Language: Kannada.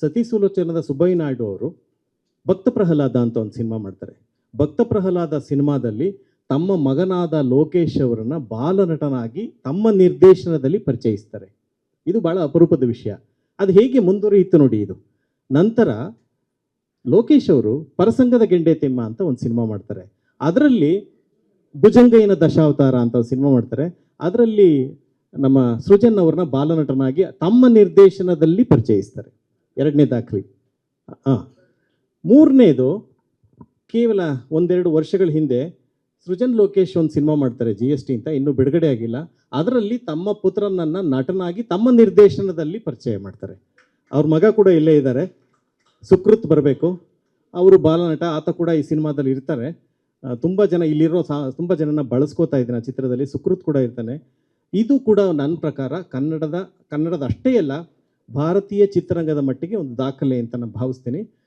ಸತಿ ಸುಲೋಚನದ ಸುಬ್ಬಯ್ಯ ನಾಯ್ಡು ಅವರು ಭಕ್ತ ಪ್ರಹ್ಲಾದ ಅಂತ ಒಂದು ಸಿನಿಮಾ ಮಾಡ್ತಾರೆ. ಭಕ್ತ ಪ್ರಹ್ಲಾದ ಸಿನಿಮಾದಲ್ಲಿ ತಮ್ಮ ಮಗನಾದ ಲೋಕೇಶ್ ಅವರನ್ನ ಬಾಲನಟನಾಗಿ ತಮ್ಮ ನಿರ್ದೇಶನದಲ್ಲಿ ಪರಿಚಯಿಸ್ತಾರೆ. ಇದು ಬಹಳ ಅಪರೂಪದ ವಿಷಯ. ಅದು ಹೇಗೆ ಮುಂದುವರಿಯಿತು ನೋಡಿ ಇದು. ನಂತರ ಲೋಕೇಶ್ ಅವರು ಪರಸಂಗದ ಗೆಂಡೆ ತಿಮ್ಮ ಅಂತ ಒಂದು ಸಿನಿಮಾ ಮಾಡ್ತಾರೆ. ಅದರಲ್ಲಿ ಭುಜಂಗಯ್ಯನ ದಶಾವತಾರ ಅಂತ ಒಂದು ಸಿನಿಮಾ ಮಾಡ್ತಾರೆ. ಅದರಲ್ಲಿ ನಮ್ಮ ಸೃಜನ್ ಅವ್ರನ್ನ ಬಾಲನಟನಾಗಿ ತಮ್ಮ ನಿರ್ದೇಶನದಲ್ಲಿ ಪರಿಚಯಿಸ್ತಾರೆ. ಎರಡನೇ ದಾಖಲೆ. ಹಾಂ ಮೂರನೇದು, ಕೇವಲ ಒಂದೆರಡು ವರ್ಷಗಳ ಹಿಂದೆ ಸೃಜನ್ ಲೋಕೇಶ್ ಒಂದು ಸಿನಿಮಾ ಮಾಡ್ತಾರೆ ಜಿ ಎಸ್ ಟಿ ಅಂತ, ಇನ್ನೂ ಬಿಡುಗಡೆ ಆಗಿಲ್ಲ. ಅದರಲ್ಲಿ ತಮ್ಮ ಪುತ್ರನನ್ನು ನಟನಾಗಿ ತಮ್ಮ ನಿರ್ದೇಶನದಲ್ಲಿ ಪರಿಚಯ ಮಾಡ್ತಾರೆ. ಅವ್ರ ಮಗ ಕೂಡ ಇಲ್ಲೇ ಇದ್ದಾರೆ. ಸುಕೃತ್ ಬರಬೇಕು. ಅವರು ಬಾಲನಟ ಆತ ಕೂಡ ಈ ಸಿನಿಮಾದಲ್ಲಿ ಇರ್ತಾರೆ. ತುಂಬ ಜನ ಇಲ್ಲಿರೋ ಸಾ, ತುಂಬ ಜನನ ಬಳಸ್ಕೋತಾ ಇದ್ದೀನಿ ಚಿತ್ರದಲ್ಲಿ. ಸುಕೃತ್ ಕೂಡ ಇರ್ತಾನೆ. ಇದು ಕೂಡ ನನ್ನ ಪ್ರಕಾರ ಕನ್ನಡದ ಕನ್ನಡದ ಅಷ್ಟೇ ಅಲ್ಲ ಭಾರತೀಯ ಚಿತ್ರರಂಗದ ಮಟ್ಟಿಗೆ ಒಂದು ದಾಖಲೆ ಅಂತ ನಾನು ಭಾವಿಸ್ತೀನಿ.